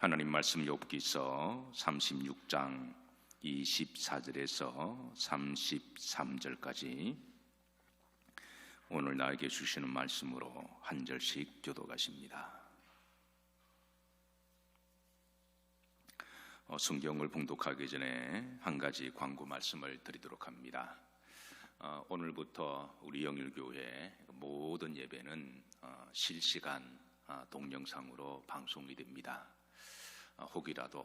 하나님 말씀 욥기서 36장 24절에서 33절까지 오늘 나에게 주시는 말씀으로 한 절씩 교도가십니다. 어, 성경을 봉독하기 전에 한 가지 광고 말씀을 드리도록 합니다. 어, 오늘부터 우리 영일교회 모든 예배는 어, 실시간 어, 동영상으로 방송이 됩니다. 어, 혹이라도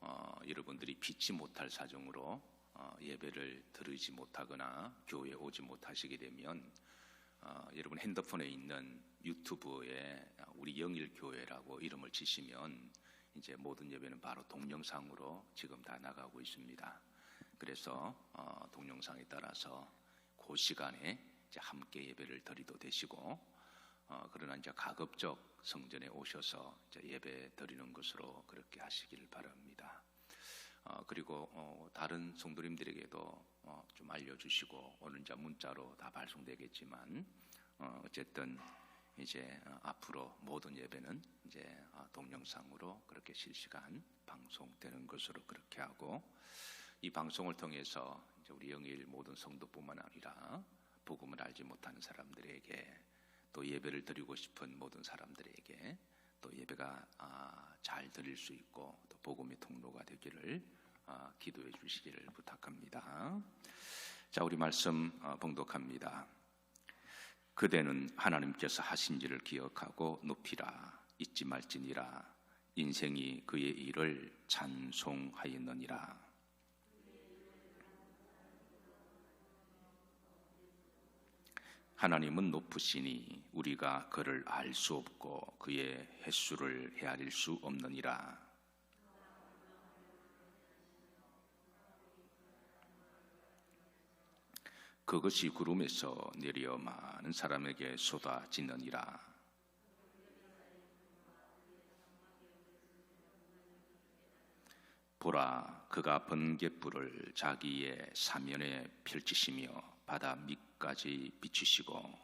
어, 여러분들이 믿지 못할 사정으로 어, 예배를 들으지 못하거나 교회에 오지 못하시게 되면 어, 여러분 핸드폰에 있는 유튜브에 우리 영일교회라고 이름을 치시면 이제 모든 예배는 바로 동영상으로 지금 다 나가고 있습니다. 그래서 어, 동영상에 따라서 그 시간에 함께 예배를 드리도 되시고 어, 그러나 이제 가급적 성전에 오셔서 예배 드리는 것으로 그렇게 하시기를 바랍니다. 어, 그리고 어, 다른 성도님들에게도 어, 좀 알려주시고 오늘 이제 문자로 다 발송되겠지만 어, 어쨌든 이제 어, 앞으로 모든 예배는 이제 어, 동영상으로 그렇게 실시간 방송되는 것으로 그렇게 하고 이 방송을 통해서 우리 영일 모든 성도뿐만 아니라 복음을 알지 못하는 사람들에게 또 예배를 드리고 싶은 모든 사람들에게 또 예배가 아, 잘 드릴 수 있고 또 복음의 통로가 되기를 아, 기도해 주시기를 부탁합니다. 자, 우리 말씀 어, 봉독합니다. 그대는 하나님께서 하신 일을 기억하고 높이라 잊지 말지니라 인생이 그의 일을 찬송하였느니라 하나님은 높으시니 우리가 그를 알 수 없고 그의 횟수를 헤아릴 수 없느니라 그것이 구름에서 내려 많은 사람에게 쏟아지느니라. 보라, 그가 번개불을 자기의 사면에 펼치시며 바다 밑 까지 비추시고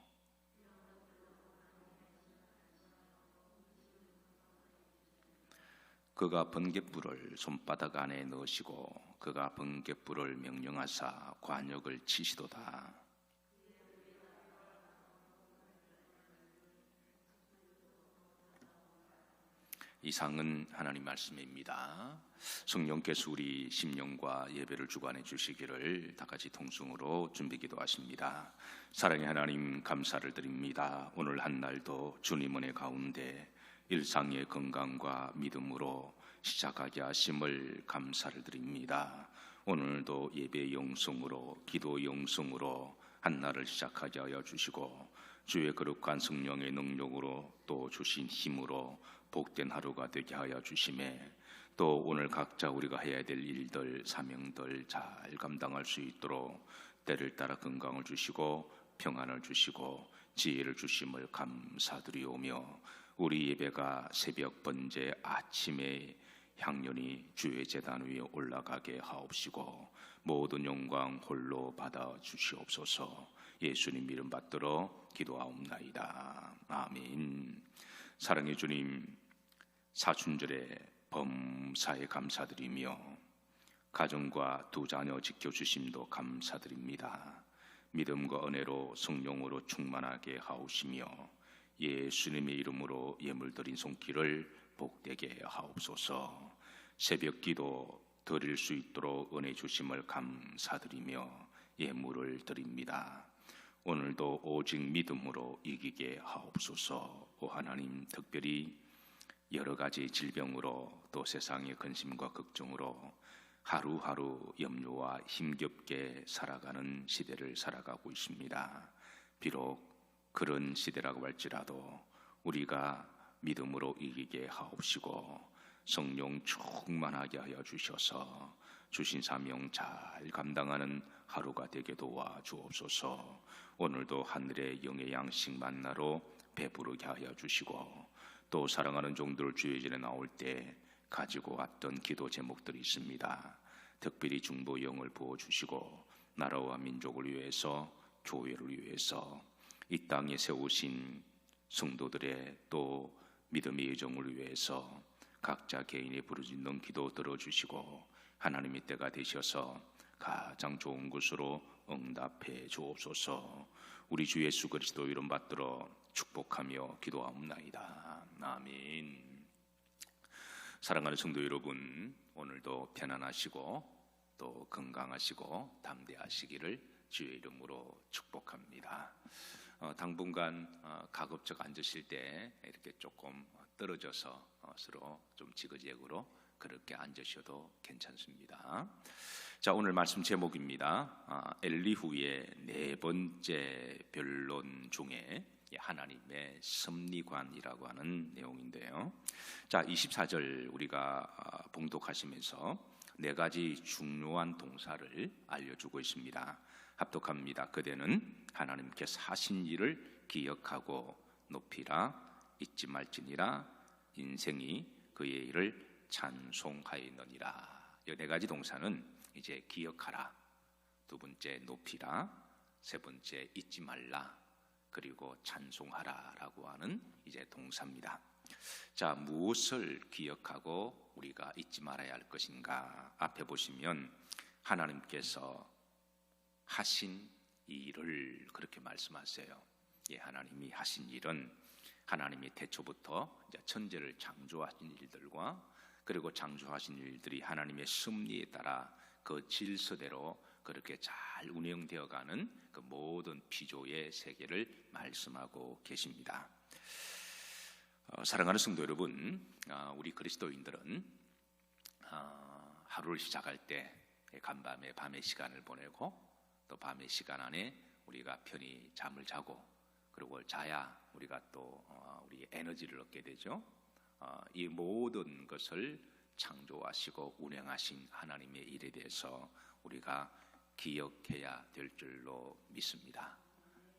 그가 번개불을 손바닥 안에 넣으시고 그가 번개불을 명령하사 관역을 치시도다. 이상은 하나님 말씀입니다. 성령께서 우리 심령과 예배를 주관해 주시기를 다 같이 통성으로 준비 기도하십니다. 사랑의 하나님 감사를 드립니다. 오늘 한 날도 주님 은혜 가운데 일상의 건강과 믿음으로 시작하게 하심을 감사를 드립니다. 오늘도 예배 영성으로 기도 영성으로 한 날을 시작하게 하여 주시고 주의 거룩한 성령의 능력으로 또 주신 힘으로 복된 하루가 되게 하여 주심에 또 오늘 각자 우리가 해야 될 일들 사명들 잘 감당할 수 있도록 때를 따라 건강을 주시고 평안을 주시고 지혜를 주심을 감사드리오며 우리 예배가 새벽 번제 아침에 향연이 주의 재단 위에 올라가게 하옵시고 모든 영광 홀로 받아 주시옵소서 예수님 이름 받들어 기도하옵나이다. 아멘. 사랑의 주님 사춘절에 범사에 감사드리며 가정과 두 자녀 지켜주심도 감사드립니다. 믿음과 은혜로 성령으로 충만하게 하옵시며 예수님의 이름으로 예물 드린 손길을 복되게 하옵소서. 새벽 기도 드릴 수 있도록 은혜 주심을 감사드리며 예물을 드립니다. 오늘도 오직 믿음으로 이기게 하옵소서. 오 하나님 특별히 여러 가지 질병으로 또 세상의 근심과 걱정으로 하루하루 염려와 힘겹게 살아가는 시대를 살아가고 있습니다. 비록 그런 시대라고 할지라도 우리가 믿음으로 이기게 하옵시고 성령 충만하게 하여 주셔서 주신 사명 잘 감당하는 하루가 되게 도와 주옵소서. 오늘도 하늘의 영의 양식 만나러 배부르게 하여 주시고 또 사랑하는 종들 주의 전에 나올 때 가지고 왔던 기도 제목들이 있습니다. 특별히 중보 영을 부어 주시고 나라와 민족을 위해서 교회를 위해서 이 땅에 세우신 성도들의 또 믿음의 예정을 위해서 각자 개인의 부르짖는 기도 들어주시고 하나님의 때가 되셔서 가장 좋은 것으로 응답해 주옵소서. 우리 주 예수 그리스도 이름 받들어 축복하며 기도하옵나이다. 아멘. 사랑하는 성도 여러분, 오늘도 편안하시고 또 건강하시고 담대하시기를 주의 이름으로 축복합니다. 어, 당분간 어, 가급적 앉으실 때 이렇게 조금 떨어져서 어, 서로 좀 지그재그로 그렇게 앉으셔도 괜찮습니다. 자 오늘 말씀 제목입니다. 아, 엘리후의 네 번째 변론 중에 하나님의 섭리관이라고 하는 내용인데요. 자 24절 우리가 아, 봉독하시면서 네 가지 중요한 동사를 알려주고 있습니다. 합독합니다. 그대는 하나님께서 하신 일을 기억하고 높이라 잊지 말지니라 인생이 그의 일을 찬송하였느니라. 이 네 가지 동사는 이제 기억하라, 두 번째 높이라, 세 번째 잊지 말라, 그리고 찬송하라라고 하는 이제 동사입니다. 자, 무엇을 기억하고 우리가 잊지 말아야 할 것인가? 앞에 보시면 하나님께서 하신 일을 그렇게 말씀하세요. 예, 하나님이 하신 일은 하나님이 태초부터 이제 천재를 창조하신 일들과 그리고 창조하신 일들이 하나님의 섭리에 따라 그 질서대로 그렇게 잘 운영되어 가는 그 모든 피조의 세계를 말씀하고 계십니다. 어, 사랑하는 성도 여러분, 어, 우리 그리스도인들은 어, 하루를 시작할 때 간밤에 밤의 시간을 보내고 또 밤의 시간 안에 우리가 편히 잠을 자고 그리고 자야 우리가 또 어, 우리 에너지를 얻게 되죠. 어, 이 모든 것을 창조하시고 운행하신 하나님의 일에 대해서 우리가 기억해야 될 줄로 믿습니다.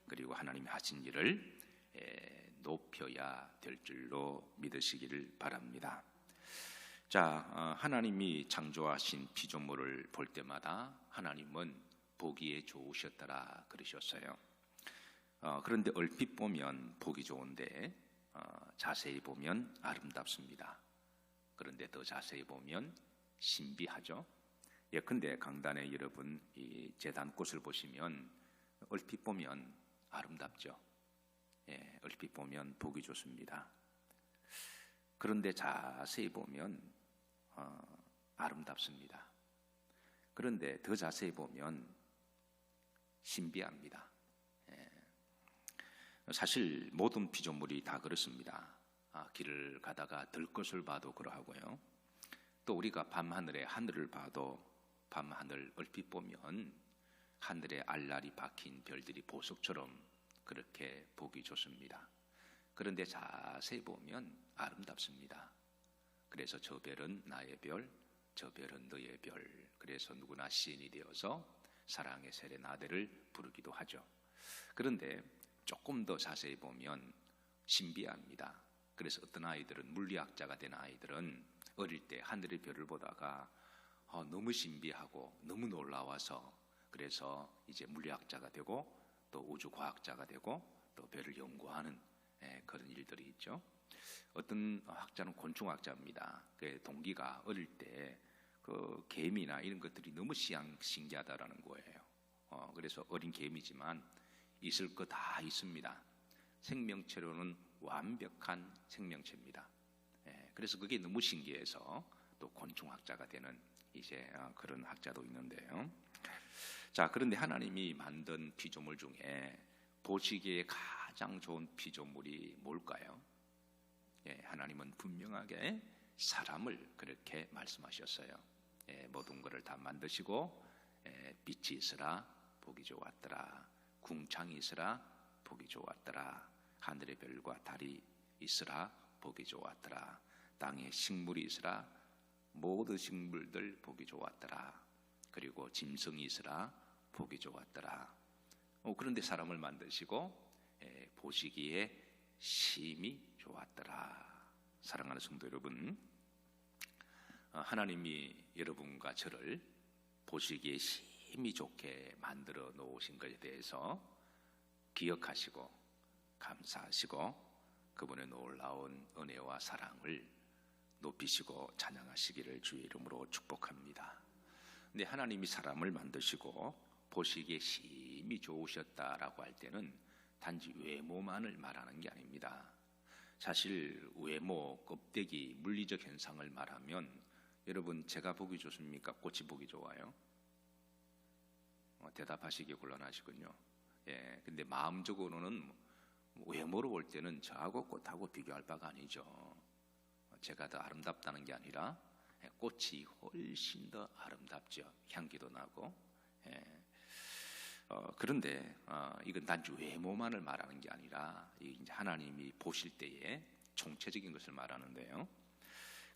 그리고 하나님이 하신 일을 높여야 될 줄로 믿으시기를 바랍니다. 자, 어, 하나님이 창조하신 피조물을 볼 때마다 하나님은 보기에 좋으셨더라 그러셨어요. 어, 그런데 얼핏 보면 보기 좋은데 어, 자세히 보면 아름답습니다. 그런데 더 자세히 보면 신비하죠. 예컨대 강단에 여러분 이 재단 꽃을 보시면 얼핏 보면 아름답죠. 예, 얼핏 보면 보기 좋습니다. 그런데 자세히 보면 어, 아름답습니다. 그런데 더 자세히 보면 신비합니다. 예. 사실 모든 피조물이 다 그렇습니다. 아, 길을 가다가 들 것을 봐도 그러하고요. 또 우리가 밤하늘에 하늘을 봐도 밤하늘 얼핏 보면 하늘에 알알이 박힌 별들이 보석처럼 그렇게 보기 좋습니다. 그런데 자세히 보면 아름답습니다. 그래서 저 별은 나의 별, 저 별은 너의 별. 그래서 누구나 시인이 되어서 사랑의 세레나데를 부르기도 하죠. 그런데 조금 더 자세히 보면 신비합니다. 그래서 어떤 아이들은 물리학자가 된 아이들은 어릴 때 하늘의 별을 보다가 어, 너무 신비하고 너무 놀라워서 그래서 이제 물리학자가 되고 또 우주과학자가 되고 또 별을 연구하는 예, 그런 일들이 있죠. 어떤 학자는 곤충학자입니다. 그 동기가 어릴 때 그 개미나 이런 것들이 너무 신기하다라는 거예요. 어, 그래서 어린 개미지만 있을 거 다 있습니다. 생명체로는 완벽한 생명체입니다. 예, 그래서 그게 너무 신기해서 또 곤충학자가 되는 이제 어, 그런 학자도 있는데요. 자, 그런데 하나님이 만든 피조물 중에 보시기에 가장 좋은 피조물이 뭘까요? 예, 하나님은 분명하게 사람을 그렇게 말씀하셨어요. 예, 모든 것을 다 만드시고 예, 빛이 있으라 보기 좋았더라. 궁창이 있으라 보기 좋았더라. 하늘의 별과 달이 있으라 보기 좋았더라. 땅에 식물이 있으라 모든 식물들 보기 좋았더라. 그리고 짐승이 있으라 보기 좋았더라. 어, 그런데 사람을 만드시고 예, 보시기에 심히 좋았더라. 사랑하는 성도 여러분, 어, 하나님이 여러분과 저를 보시기에 심 히 좋게 만들어 놓으신 것에 대해서 기억하시고 감사하시고 그분의 놀라운 은혜와 사랑을 높이시고 찬양하시기를 주의 이름으로 축복합니다. 근데 하나님이 사람을 만드시고 보시기에 심히 좋으셨다라고 할 때는 단지 외모만을 말하는 게 아닙니다. 사실 외모, 껍데기, 물리적 현상을 말하면 여러분 제가 보기 좋습니까? 꽃이 보기 좋아요? 어, 대답하시기 곤란하시군요. 예, 근데 마음적으로는 외모로 볼 때는 저하고 꽃하고 비교할 바가 아니죠. 제가 더 아름답다는 게 아니라 예, 꽃이 훨씬 더 아름답죠. 향기도 나고. 예. 어, 그런데 어, 이건 단지 외모만을 말하는 게 아니라 이제 하나님이 보실 때에 총체적인 것을 말하는데요.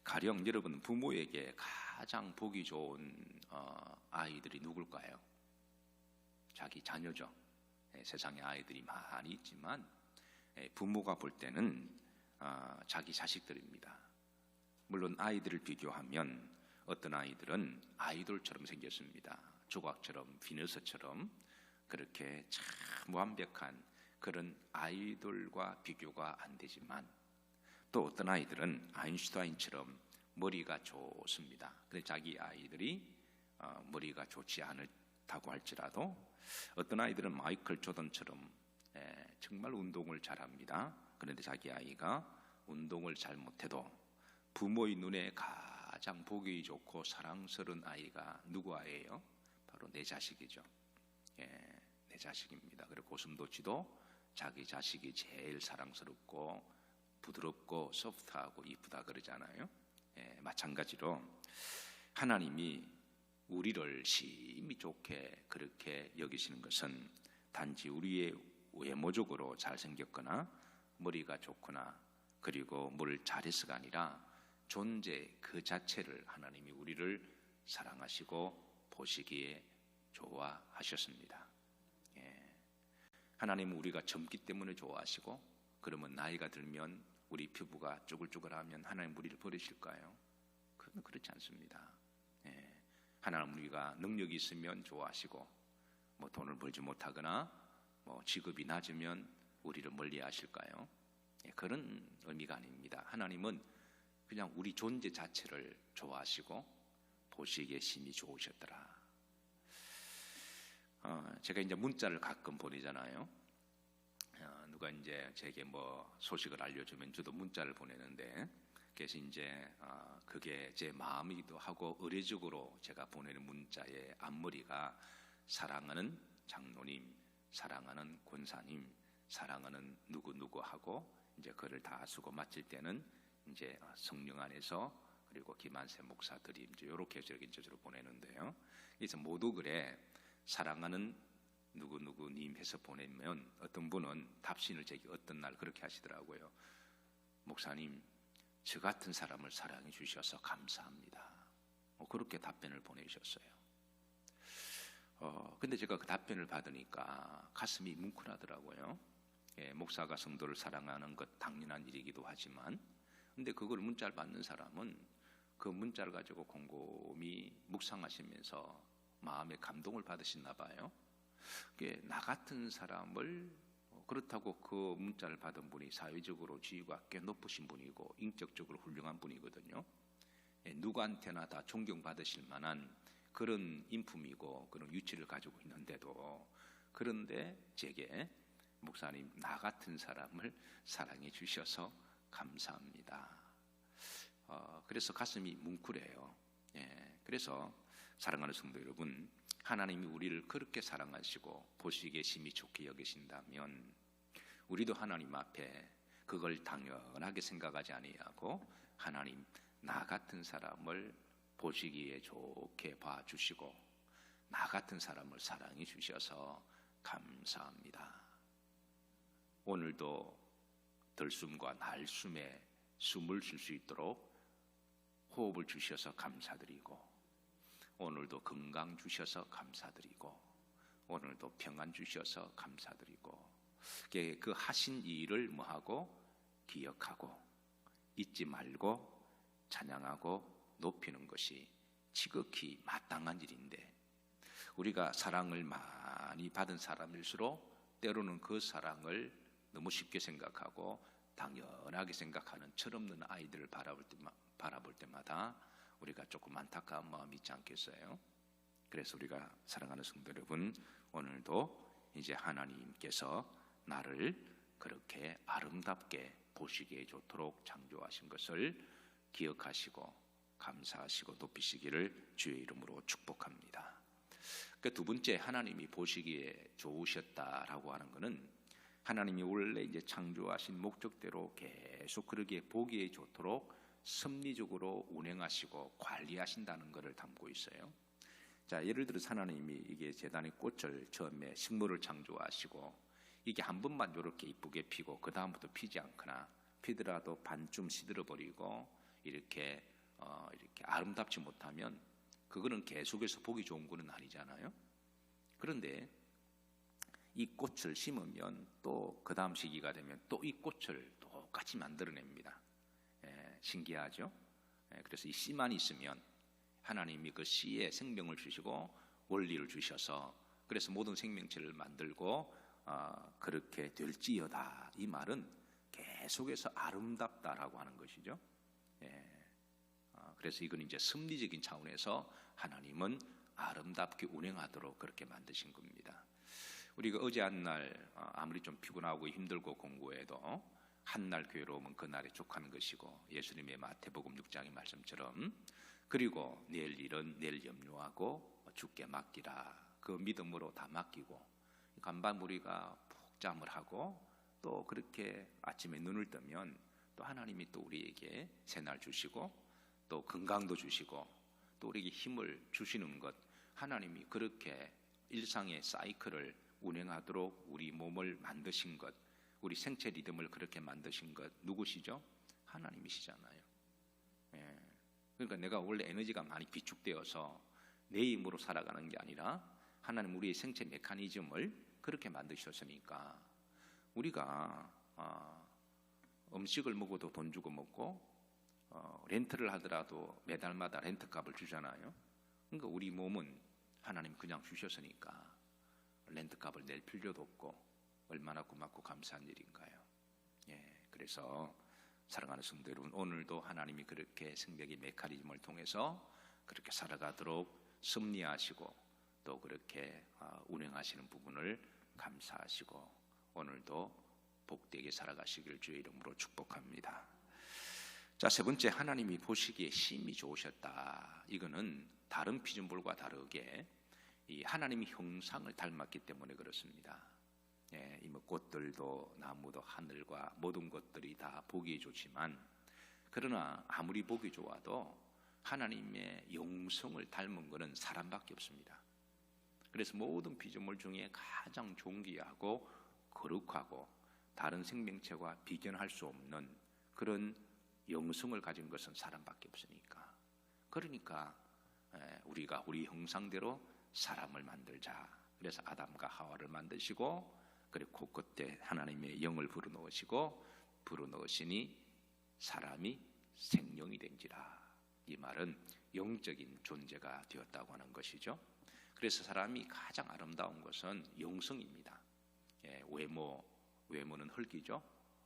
가령 여러분 부모에게 가장 보기 좋은 어, 아이들이 누굴까요? 자기 자녀죠. 예, 세상에 아이들이 많이 있지만 예, 부모가 볼 때는 어, 자기 자식들입니다. 물론 아이들을 비교하면 어떤 아이들은 아이돌처럼 생겼습니다. 조각처럼 비너스처럼 그렇게 참 완벽한 그런 아이돌과 비교가 안 되지만 또 어떤 아이들은 아인슈타인처럼 머리가 좋습니다. 근데 자기 아이들이 어, 머리가 좋지 않 다고 할지라도 어떤 아이들은 마이클 조던처럼 예, 정말 운동을 잘합니다. 그런데 자기 아이가 운동을 잘 못해도 부모의 눈에 가장 보기 좋고 사랑스러운 아이가 누구 아이예요? 바로 내 자식이죠. 예, 내 자식입니다. 그리고 고슴도치도 자기 자식이 제일 사랑스럽고 부드럽고 소프트하고 이쁘다 그러잖아요. 예, 마찬가지로 하나님이 우리를 심히 좋게 그렇게 여기시는 것은 단지 우리의 외모적으로 잘생겼거나 머리가 좋거나 그리고 뭘 잘해서가 아니라 존재 그 자체를 하나님이 우리를 사랑하시고 보시기에 좋아하셨습니다. 예. 하나님은 우리가 젊기 때문에 좋아하시고 그러면 나이가 들면 우리 피부가 쭈글쭈글하면 하나님 우리를 버리실까요? 그건 그렇지 않습니다. 예. 하나님 우리가 능력이 있으면 좋아하시고 뭐 돈을 벌지 못하거나 뭐 직업이 낮으면 우리를 멀리하실까요? 예, 그런 의미가 아닙니다. 하나님은 그냥 우리 존재 자체를 좋아하시고 보시기에 심히 좋으셨더라. 어, 제가 이제 문자를 가끔 보내잖아요. 어, 누가 이제 제게 뭐 소식을 알려주면 저도 문자를 보내는데 그래서 이제 어, 그게 제 마음이기도 하고 의례적으로 제가 보내는 문자의 앞머리가 사랑하는 장로님, 사랑하는 권사님, 사랑하는 누구 누구 하고 이제 그를 다 쓰고 마칠 때는 이제 성령 안에서 그리고 김한세 목사들이 이제 이렇게 저렇게 저로 보내는데요. 그래서 모두 그래 사랑하는 누구 누구 님 해서 보내면 어떤 분은 답신을 제기 어떤 날 그렇게 하시더라고요. 목사님, 저 같은 사람을 사랑해 주셔서 감사합니다. 뭐 그렇게 답변을 보내주셨어요. 어, 근데 제가 그 답변을 받으니까 가슴이 뭉클하더라고요. 예, 목사가 성도를 사랑하는 것 당연한 일이기도 하지만, 근데 그걸 문자를 받는 사람은 그 문자를 가지고 곰곰이 묵상하시면서 마음의 감동을 받으시나 봐요. 나 같은 사람을 어, 그렇다고 그 문자를 받은 분이 사회적으로 지위가 꽤 높으신 분이고 인격적으로 훌륭한 분이거든요. 예, 누구한테나 다 존경받으실 만한 그런 인품이고 그런 위치를 가지고 있는데도 그런데 제게 목사님 나 같은 사람을 사랑해 주셔서 감사합니다. 어, 그래서 가슴이 뭉클해요. 예, 그래서 사랑하는 성도 여러분, 하나님이 우리를 그렇게 사랑하시고 보시기에 심히 좋게 여기신다면 우리도 하나님 앞에 그걸 당연하게 생각하지 아니하고 하나님 나 같은 사람을 보시기에 좋게 봐 주시고 나 같은 사람을 사랑해 주셔서 감사합니다. 오늘도 들숨과 날숨에 숨을 쉴 수 있도록 호흡을 주셔서 감사드리고 오늘도 건강 주셔서 감사드리고 오늘도 평안 주셔서 감사드리고 그 하신 일을 뭐하고? 기억하고 잊지 말고 찬양하고 높이는 것이 지극히 마땅한 일인데 우리가 사랑을 많이 받은 사람일수록 때로는 그 사랑을 너무 쉽게 생각하고 당연하게 생각하는 철없는 아이들을 바라볼, 때, 바라볼 때마다 우리가 조금 안타까운 마음이 있지 않겠어요? 그래서 우리가 사랑하는 성도 여러분 오늘도 이제 하나님께서 나를 그렇게 아름답게 보시기에 좋도록 창조하신 것을 기억하시고 감사하시고 높이시기를 주의 이름으로 축복합니다. 그 두 번째 하나님이 보시기에 좋으셨다라고 하는 것은 하나님이 원래 이제 창조하신 목적대로 계속 그러기에 보기에 좋도록 섭리적으로 운행하시고 관리하신다는 것을 담고 있어요. 자, 예를 들어 하나님이 이게 재단의 꽃을 처음에 식물을 창조하시고 이게 한 번만 이렇게 이쁘게 피고 그 다음부터 피지 않거나 피더라도 반쯤 시들어 버리고 이렇게 어, 이렇게 아름답지 못하면 그거는 계속해서 보기 좋은 거는 아니잖아요. 그런데 이 꽃을 심으면 또 그 다음 시기가 되면 또 이 꽃을 똑같이 만들어냅니다. 예, 신기하죠? 예, 그래서 이 씨만 있으면 하나님이 그 씨에 생명을 주시고 원리를 주셔서 그래서 모든 생명체를 만들고 어, 그렇게 될지어다 이 말은 계속해서 아름답다라고 하는 것이죠. 예. 어, 그래서 이건 이제 섭리적인 차원에서 하나님은 아름답게 운행하도록 그렇게 만드신 겁니다. 우리가 어제 한날 어, 아무리 좀 피곤하고 힘들고 공부해도 한 날 괴로움은 그날에 족하는 것이고 예수님의 마태복음 6장의 말씀처럼 그리고 내일 일은 내일 염려하고 죽게 맡기라. 그 믿음으로 다 맡기고 간밤 우리가 푹 잠을 하고 또 그렇게 아침에 눈을 뜨면 또 하나님이 또 우리에게 새날 주시고 또 건강도 주시고 또 우리에게 힘을 주시는 것. 하나님이 그렇게 일상의 사이클을 운행하도록 우리 몸을 만드신 것 우리 생체 리듬을 그렇게 만드신 것 누구시죠? 하나님이시잖아요. 예. 그러니까 내가 원래 에너지가 많이 비축되어서 내 힘으로 살아가는 게 아니라 하나님 우리의 생체 메커니즘을 그렇게 만드셨으니까 우리가 어, 음식을 먹어도 돈 주고 먹고 어, 렌트를 하더라도 매달마다 렌트 값을 주잖아요. 그러니까 우리 몸은 하나님 그냥 주셨으니까 렌트 값을 낼 필요도 없고 얼마나 고맙고 감사한 일인가요. 예, 그래서 사랑하는 성도 여러분 오늘도 하나님이 그렇게 생명의 메커니즘을 통해서 그렇게 살아가도록 섭리하시고 또 그렇게 어, 운행하시는 부분을 감사하시고 오늘도 복되게 살아가시길 주의 이름으로 축복합니다. 자, 세 번째 하나님이 보시기에 심히 좋으셨다. 이거는 다른 피조물과 다르게 이 하나님의 형상을 닮았기 때문에 그렇습니다. 예, 이뭐 꽃들도 나무도 하늘과 모든 것들이 다 보기 좋지만 그러나 아무리 보기 좋아도 하나님의 영성을 닮은 것은 사람밖에 없습니다. 그래서 모든 피조물 중에 가장 존귀하고 거룩하고 다른 생명체와 비견할 수 없는 그런 영성을 가진 것은 사람밖에 없으니까. 그러니까 우리가 우리 형상대로 사람을 만들자. 그래서 아담과 하와를 만드시고 그리고 그때 하나님의 영을 불어넣으시고 불어넣으시니 사람이 생명이 된지라. 이 말은 영적인 존재가 되었다고 하는 것이죠. 그래서 사람이 가장 아름다운 것은 영성입니다. 예, 외모, 외모는 흙이죠.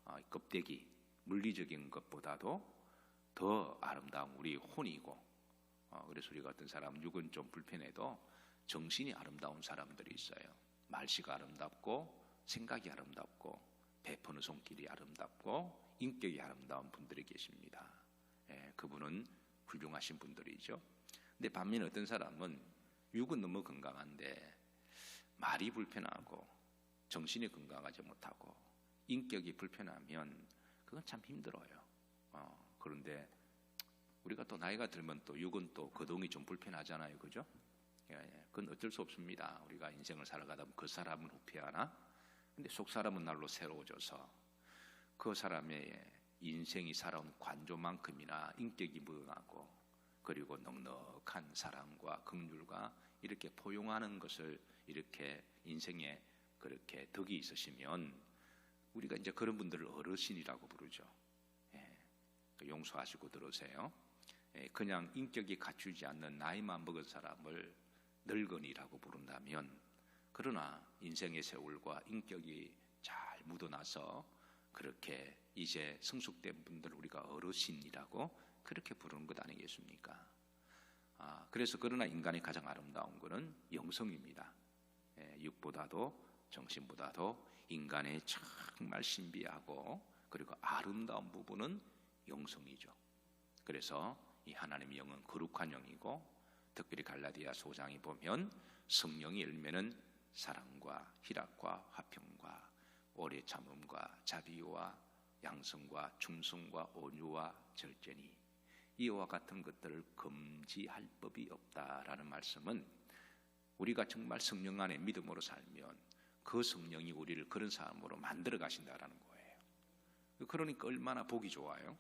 아, 껍데기, 물리적인 것보다도 더 아름다운 우리 혼이고, 어, 그래서 우리 같은 사람 육은 좀 불편해도 정신이 아름다운 사람들이 있어요. 말씨가 아름답고, 생각이 아름답고, 베푸는 손길이 아름답고, 인격이 아름다운 분들이 계십니다. 예, 그분은 훌륭하신 분들이죠. 근데 반면 어떤 사람은 육은 너무 건강한데 말이 불편하고 정신이 건강하지 못하고 인격이 불편하면 그건 참 힘들어요. 어, 그런데 우리가 또 나이가 들면 또 육은 또 거동이 좀 불편하잖아요, 그죠? 예, 예. 그건 어쩔 수 없습니다. 우리가 인생을 살아가다 보면 그 사람은 후회하나? 근데 속 사람은 날로 새로워져서 그 사람의 인생이 살아온 관조만큼이나 인격이 무궁하고 그리고 넉넉한 사랑과 긍휼과 이렇게 포용하는 것을 이렇게 인생에 그렇게 덕이 있으시면 우리가 이제 그런 분들을 어르신이라고 부르죠. 예, 그 용서하시고 들으세요. 예, 그냥 인격이 갖추지 않는 나이만 먹은 사람을 늙은이라고 부른다면 그러나 인생의 세월과 인격이 잘 묻어나서 그렇게 이제 성숙된 분들 우리가 어르신이라고 그렇게 부르는 것 아니겠습니까? 아, 그래서 그러나 인간이 가장 아름다운 것은 영성입니다. 예, 육보다도 정신보다도 인간의 정말 신비하고 그리고 아름다운 부분은 영성이죠. 그래서 이 하나님의 영은 거룩한 영이고 특별히 갈라디아 소장이 보면 성령의 열매는 사랑과 희락과 화평과 오래 참음과 자비와 양성과 충성과 온유와 절제니 이와 같은 것들을 금지할 법이 없다라는 말씀은 우리가 정말 성령 안에 믿음으로 살면 그 성령이 우리를 그런 사람으로 만들어 가신다라는 거예요. 그러니까 얼마나 보기 좋아요.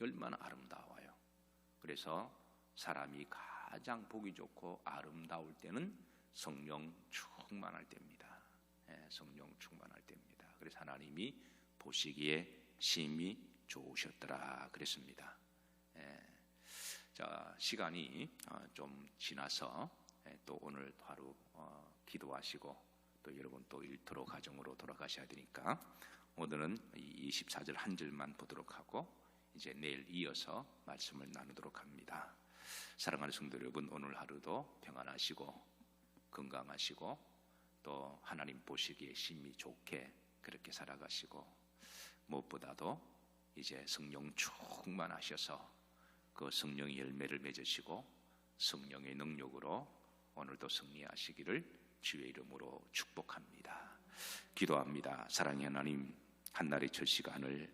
얼마나 아름다워요. 그래서 사람이 가장 보기 좋고 아름다울 때는 성령 충 만할 때입니다. 예, 성령 충만할 때입니다. 그래서 하나님이 보시기에 심히 좋으셨더라 그랬습니다. 예, 자 시간이 어, 좀 지나서 예, 또 오늘 하루 어, 기도하시고 또 여러분 또 일터로 가정으로 돌아가셔야 되니까 오늘은 24절 한 절만 보도록 하고 이제 내일 이어서 말씀을 나누도록 합니다. 사랑하는 성도 여러분 오늘 하루도 평안하시고 건강하시고 또 하나님 보시기에 심히 좋게 그렇게 살아가시고 무엇보다도 이제 성령 충만하셔서 그 성령의 열매를 맺으시고 성령의 능력으로 오늘도 승리하시기를 주의 이름으로 축복합니다. 기도합니다. 사랑의 하나님 한날의 첫 시간을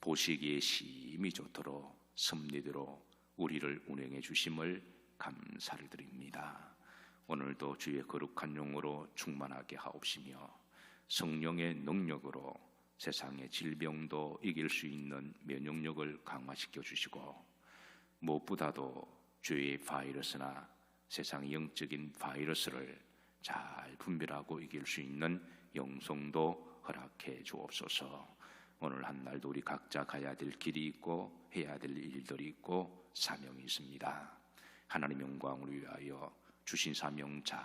보시기에 심히 좋도록 섭리대로 우리를 운행해 주심을 감사를 드립니다. 오늘도 주의 거룩한 용으로 충만하게 하옵시며 성령의 능력으로 세상의 질병도 이길 수 있는 면역력을 강화시켜 주시고 무엇보다도 주의 바이러스나 세상 영적인 바이러스를 잘 분별하고 이길 수 있는 영성도 허락해 주옵소서. 오늘 한 날도 우리 각자 가야 될 길이 있고 해야 될 일들이 있고 사명이 있습니다. 하나님 영광을 위하여 주신 사명 잘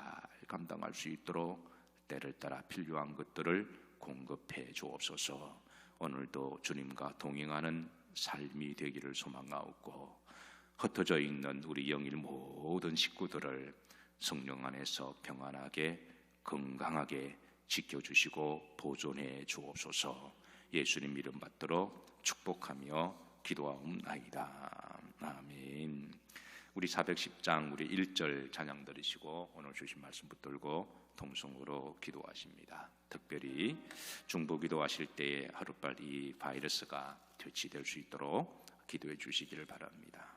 감당할 수 있도록 때를 따라 필요한 것들을 공급해 주옵소서. 오늘도 주님과 동행하는 삶이 되기를 소망하옵고 흩어져 있는 우리 영일 모든 식구들을 성령 안에서 평안하게 건강하게 지켜주시고 보존해 주옵소서 예수님 이름 받들어 축복하며 기도하옵나이다. 아멘. 우리 410장 우리 1절 찬양 들으시고 오늘 주신 말씀 붙들고 통성으로 기도하십니다. 특별히 중보 기도하실 때에 하루빨리 바이러스가 퇴치될 수 있도록 기도해 주시기를 바랍니다.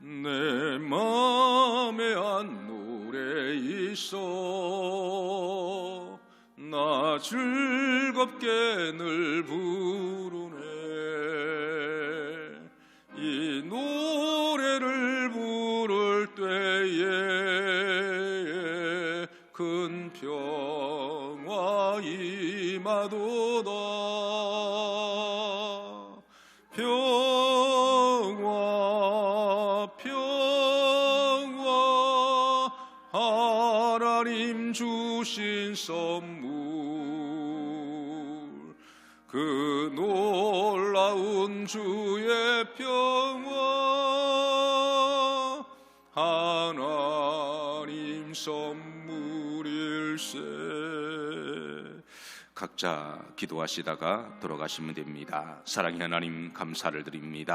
내한 있어. 나 즐겁게 늘 부르 그 놀라운 주의 평화 하나님 선물일세 각자 기도하시다가 돌아가시면 됩니다. 사랑의 하나님 감사를 드립니다.